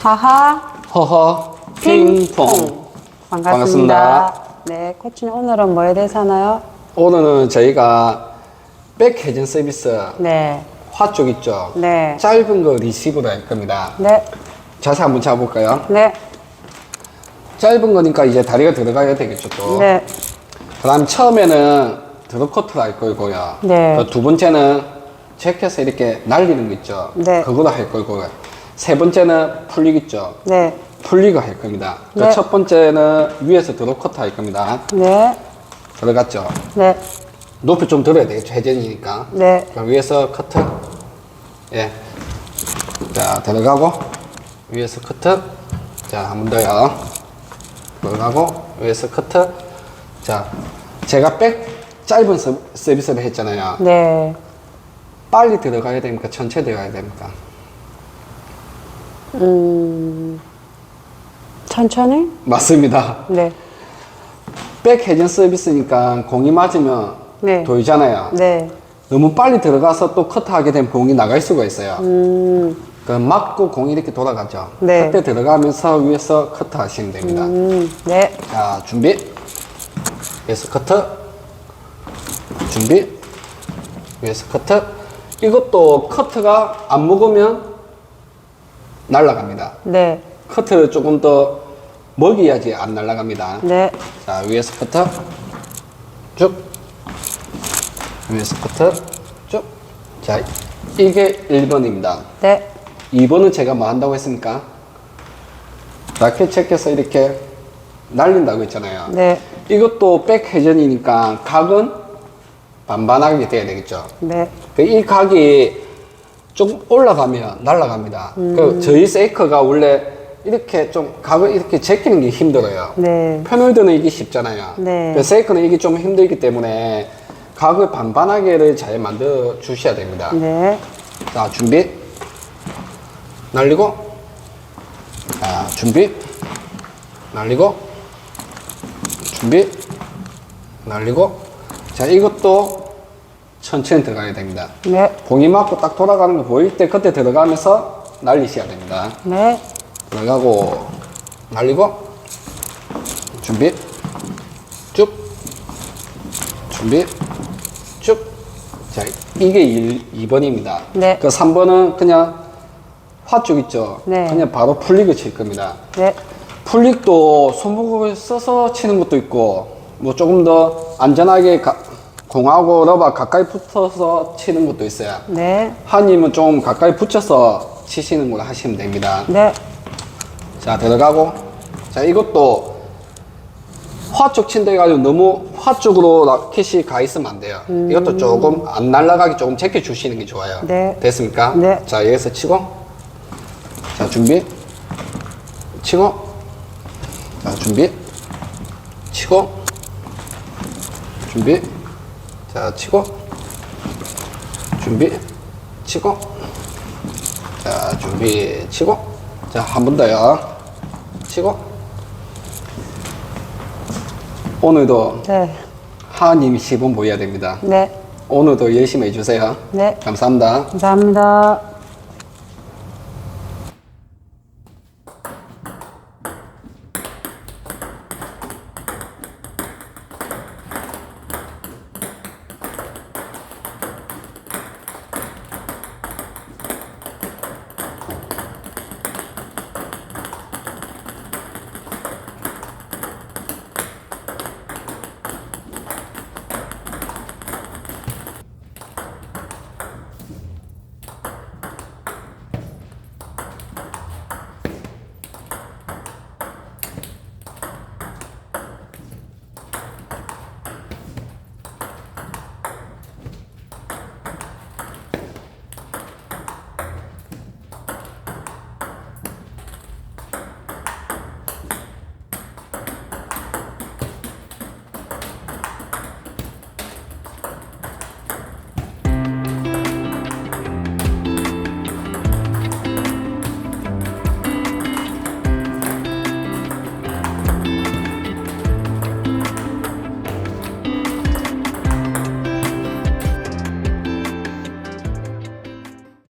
하하. 허허. 핑퐁. 반갑습니다. 네, 코치님 오늘은 뭐에 대해서 하나요? 오늘은 저희가 백 회전 서비스 네, 화쪽 있죠? 네, 짧은 거 리시브로 할 겁니다. 네, 자세 한번 잡아볼까요? 네, 짧은 거니까 이제 다리가 들어가야 되겠죠 또. 네, 그 다음 처음에는 드롭커트를 할 거고요. 네. 그두 번째는 제껴서 이렇게 날리는 거 있죠? 네. 그거도 할 거고요 세 번째는 풀릭 있죠 네, 풀리고 할 겁니다. 그 네. 첫 번째는 위에서 드롭커트 할 겁니다. 네, 들어갔죠? 네, 높이 좀 들어야 되겠죠? 회전이니까. 네, 그 위에서 커트. 예. 자, 들어가고, 위에서 커트. 자, 한 번 더요. 들어가고, 위에서 커트. 자, 제가 백 짧은 서, 서비스를 했잖아요. 네. 빨리 들어가야 됩니까? 천천히 들어가야 됩니까? 음, 천천히? 맞습니다. 네, 백 회전 서비스니까 공이 맞으면 네. 도이잖아요. 네, 너무 빨리 들어가서 또 커트하게 되면 공이 나갈 수가 있어요. 음, 그 맞고 공이 이렇게 돌아가죠. 네. 그때 들어가면서 위에서 커트 하시면 됩니다. 음, 네, 자, 준비. 위에서 커트. 준비. 위에서 커트. 이것도 커트가 안 먹으면 날아갑니다. 네, 커트를 조금 더 먹여야지 안 날아갑니다. 네, 자, 위에서 커트. 쭉. 위에서 커트. 쭉. 자, 이게 1번입니다. 네, 2번은 제가 뭐 한다고 했습니까? 라켓 체크해서 이렇게 날린다고 했잖아요. 네, 이것도 백 회전이니까 각은 반반하게 돼야 되겠죠. 네, 그이 각이 좀 올라가면 날아갑니다. 그 저희 세이커가 원래 이렇게 좀 각을 이렇게 제끼는 게 힘들어요. 네, 패널드는 이게 쉽잖아요. 네. 그 세이커는 이게 좀 힘들기 때문에 각을 반반하게를 잘 만들어 주셔야 됩니다. 네, 자, 준비. 날리고. 자, 준비. 날리고. 준비. 날리고. 자, 이것도 천천히 들어가야 됩니다. 네, 공이 맞고 딱 돌아가는 거 보일 때 그때 들어가면서 날리셔야 됩니다. 네, 들어가고, 날리고. 준비. 쭉. 준비. 쭉. 자, 이게 1, 2번입니다. 네. 그 3번은 그냥 화쪽 있죠? 네. 그냥 바로 풀릭을 칠 겁니다. 네, 풀릭도 손목을 써서 치는 것도 있고, 뭐 조금 더 안전하게 가- 공하고 러버 가까이 붙어서 치는 것도 있어요. 네, 한님은 좀 가까이 붙여서 치시는 걸로 하시면 됩니다. 네, 자, 들어가고. 자, 이것도 화쪽 친다 해가지고 너무 화 쪽으로 라켓이 가 있으면 안 돼요. 이것도 조금 안 날아가게 조금 제껴주시는 게 좋아요. 네. 됐습니까? 네. 자, 여기서 치고. 자, 준비. 치고. 자, 준비. 치고. 준비. 자, 치고. 준비. 치고. 자, 준비. 치고. 자, 한 번 더요. 치고. 오늘도 네, 하나님이 시범 보여야 됩니다. 네, 오늘도 열심히 해주세요. 네. 감사합니다. 감사합니다.